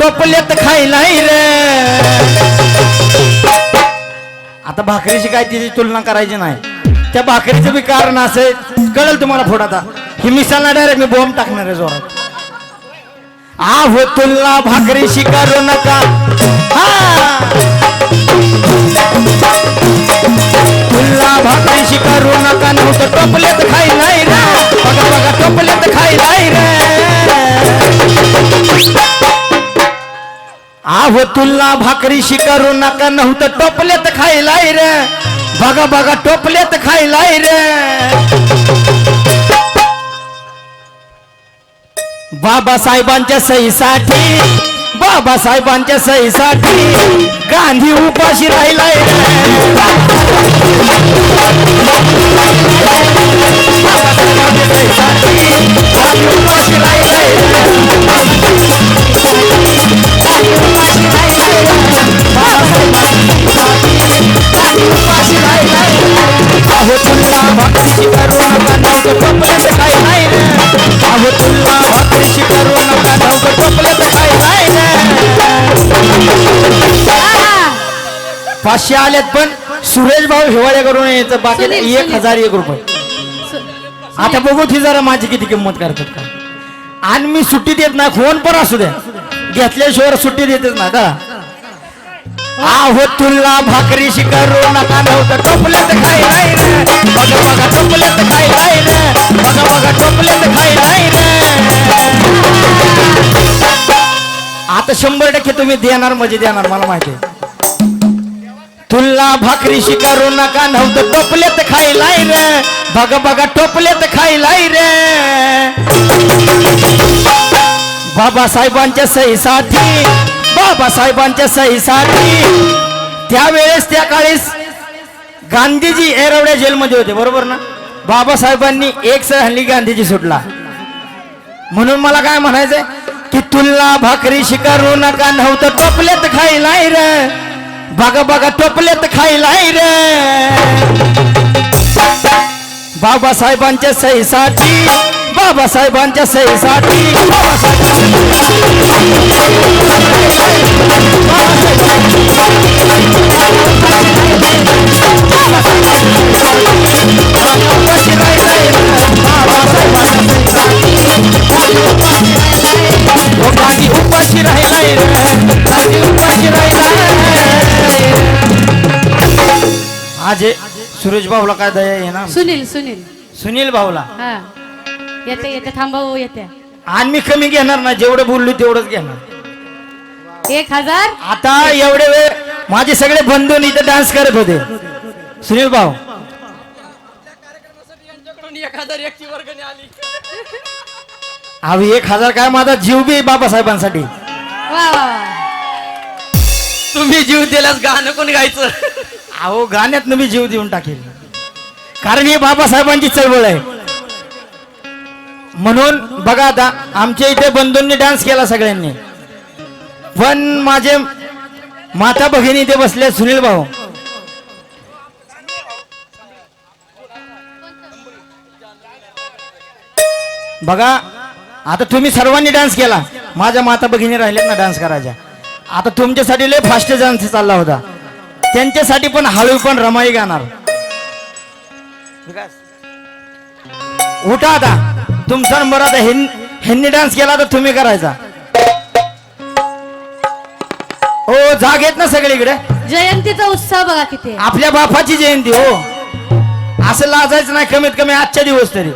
टोपल्यात खायला रे. आता भाकरीशी काय तिची तुलना करायची नाही. त्या भाकरीचं बी कारण असेल कळेल तुम्हाला पुढं आता. ही मिसालला डायरेक्ट मी बॉम्ब टाकणार आहे जोरात. आहो तुलना भाकरीशी करू नका. तुला तुलना भाकरीशी करू नका नव्हतं टोपल्यात खायला रे. आहो तुलना भाकरी करू नका नव्हतं टोपल्यात खायलाय रे. बघा बघा टोपल्यात खायलाय रे. बाबासाहेबांच्या सहीसाठी बाबासाहेबांच्या सहीसाठी गांधी उपाशी राहिलाय रे. पाचशे आल्यात पण सुरेश भाऊ हिवाळ्या करून यायचं बाकी सुनील, एक सुनील. हजार एक रुपये. आता बघू ती जरा माझी किती किंमत करतात का. आणि मी सुट्टी देत नाही फोन पण असू द्या. घेतल्याशिवाय सुट्टी देतच नाही का. आहो तुला भाकरी करू नका नव्हतं टोपल्यात खाय नाही रे बघा बघा टोपल्यात खाय नाही रे बघा बघा टोपल्यात खाय नाही रे आता शंभर टक्के तुम्ही देणार म्हणजे देणार मला माहिती आहे. तुला भाकरी शिकारू नका नव्हतं टोपलेत खायलाय रे. बघा बघा टोपलेत खायलाय रे. बाबासाहेबांच्या सहीसाठी बाबासाहेबांच्या सहीसाठी त्यावेळेस त्या काळीस गांधीजी एरवड्या जेलमध्ये होते बरोबर ना? बाबासाहेबांनी एक सहली हल्ली गांधीजी सुटला. म्हणून मला काय म्हणायचंय? की तुला भाकरी शिकारू नका नव्हतं टोपलेत खायलाय रे. बघा बघा टोपल्यात खायलाय रे बाबासाहेबांच्या सहीसाठी बाबासाहेबांच्या सहीसाठी गाडी उपाशी राहिलाय रे आज हे सुरेश भाऊला काय दया आहे ना? सुनील सुनील. सुनील भाऊला? हा. येते येते थांबा हो येते. आणि मी कमी घेणार ना जेवढं बोललो तेवढंच घेणार. एक हजार? आता एवढे वेळ माझे सगळे बंधू इथे डान्स करत होते. सुनील भाऊ. अहो एक हजार काय माझा जीव बी बाबासाहेबांसाठी. वा वा वा. तुम्ही जीव दिल्यास गाणं कोणी गायचं? अहो गाण्यात मी जीव देऊन टाकेल. कारण ही बाबासाहेबांची चळवळ आहे. म्हणून बघा आता आमच्या इथे बंधूंनी डान्स केला सगळ्यांनी. पण माझे माता भगिनी इथे बसले सुनील भाऊ. बघा आता तुम्ही सर्वांनी डान्स केला. माझ्या माता भगिनी राहिल्यात ना डान्स करायच्या. आता तुमच्यासाठी लय फास्ट डान्स चालला होता. त्यांच्यासाठी पण हळू पण रमाई गाणार. उठा आता. तुमचा नंबर आता ह्यांनी डान्स केला तर तुम्ही करायचा. हो जाग येत ना सगळीकडे. जयंतीचा उत्साह बघा किती. आपल्या बापाची जयंती हो. असं लाजायचं नाही कमीत कमी आजच्या दिवस तरी.